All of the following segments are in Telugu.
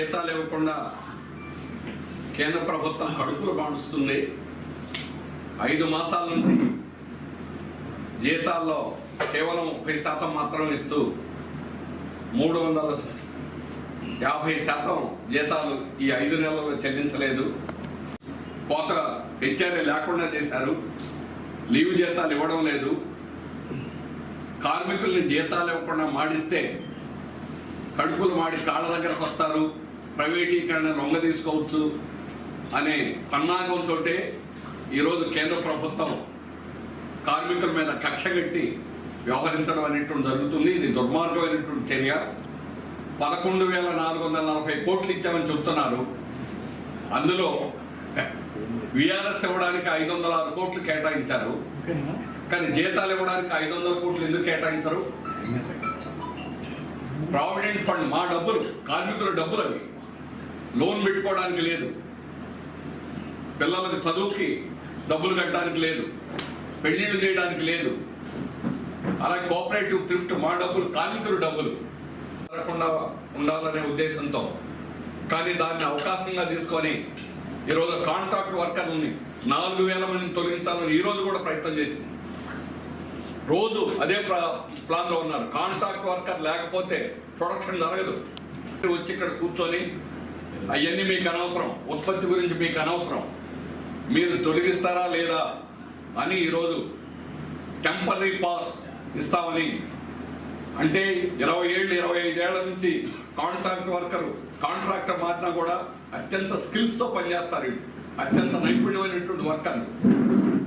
జీతాలు ఇవ్వకుండా కేంద్ర ప్రభుత్వం కడుపులు మాడుస్తుంది ఐదు మాసాల నుంచి జీతాల్లో కేవలం ముప్పై శాతం మాత్రం ఇస్తూ మూడు వందల యాభై శాతం జీతాలు ఈ ఐదు నెలల్లో చెల్లించలేదు. కోత హెచ్ఆర్ఏ లేకుండా చేశారు. లీవ్ జీతాలు ఇవ్వడం లేదు. కార్మికుల్ని జీతాలు ఇవ్వకుండా మాడిస్తే కడుపులు మాడి కాళ్ళ దగ్గరకు వస్తారు. ప్రైవేటీకరణ లొంగ తీసుకోవచ్చు అనే పన్నాగంతో ఈరోజు కేంద్ర ప్రభుత్వం కార్మికుల మీద కక్ష కట్టి వ్యవహరించడం అనేటువంటి జరుగుతుంది. ఇది దుర్మార్గమైనటువంటి చర్య. పదకొండు వేల నాలుగు వందల నలభై కోట్లు ఇచ్చామని చెప్తున్నారు. అందులో విఆర్ఎస్ ఇవ్వడానికి ఐదు వందల ఆరు కోట్లు కేటాయించారు. కానీ జీతాలు ఇవ్వడానికి ఐదు వందల కోట్లు ఎందుకు కేటాయించరు? ప్రావిడెంట్ ఫండ్ మా డబ్బులు కార్మికుల డబ్బులు అవి. లోన్ పెట్టుకోవడానికి లేదు. పిల్లలకి చదువుకి డబ్బులు కట్టడానికి లేదు. పెళ్ళిళ్ళు చేయడానికి లేదు. అలాగే కోఆపరేటివ్ థ్రిఫ్ట్ మా డబ్బులు కార్మికుల డబ్బులు జరగకుండా ఉండాలనే ఉద్దేశంతో కానీ దాన్ని అవకాశంగా తీసుకొని ఈరోజు కాంట్రాక్ట్ వర్కర్లని నాలుగు వేల మందిని తొలగించాలని ఈరోజు కూడా ప్రయత్నం చేసింది. రోజు అదే ప్లాన్లో ఉన్నారు. కాంట్రాక్ట్ వర్కర్ లేకపోతే ప్రొడక్షన్ జరగదు. వచ్చి ఇక్కడ కూర్చొని అవన్నీ మీకు అనవసరం. ఉత్పత్తి గురించి మీకు అనవసరం. మీరు తొలగిస్తారా లేదా అని ఈరోజు టెంపరీ పాస్ ఇస్తామని. అంటే ఇరవై ఏళ్ళు ఇరవై ఐదేళ్ళ నుంచి కాంట్రాక్ట్ వర్కర్ కాంట్రాక్టర్ మారినా కూడా అత్యంత స్కిల్స్తో పనిచేస్తారు అత్యంత నైపుణ్యమైనటువంటి వర్కర్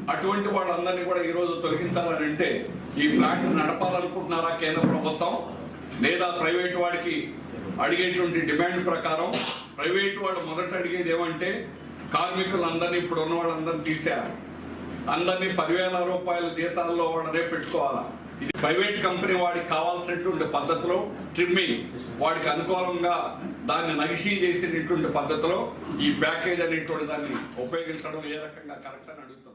అటువంటి వాళ్ళందరినీ కూడా ఈరోజు తొలగించాలని అంటే ఈ ఫ్లాట్ నడపాలనుకుంటున్నారా కేంద్ర ప్రభుత్వం? లేదా ప్రైవేట్ వాడికి అడిగేటువంటి డిమాండ్ ప్రకారం ప్రైవేట్ వాడు మొదట అడిగేది ఏమంటే కార్మికులందరినీ ఇప్పుడు ఉన్న వాళ్ళందరినీ తీసేయాలి. అందరినీ పదివేల రూపాయల జీతాల్లో వాళ్ళనే పెట్టుకోవాలా. ఇది ప్రైవేట్ కంపెనీ వాడికి కావాల్సినటువంటి పద్ధతిలో ట్రిమ్మింగ్. వాడికి అనుకూలంగా దాన్ని నగిషీ చేసినటువంటి పద్ధతిలో ఈ ప్యాకేజ్ అనేటువంటి దాన్ని ఉపయోగించడం ఏ రకంగా కరెక్ట్ అని అడుగుతాం.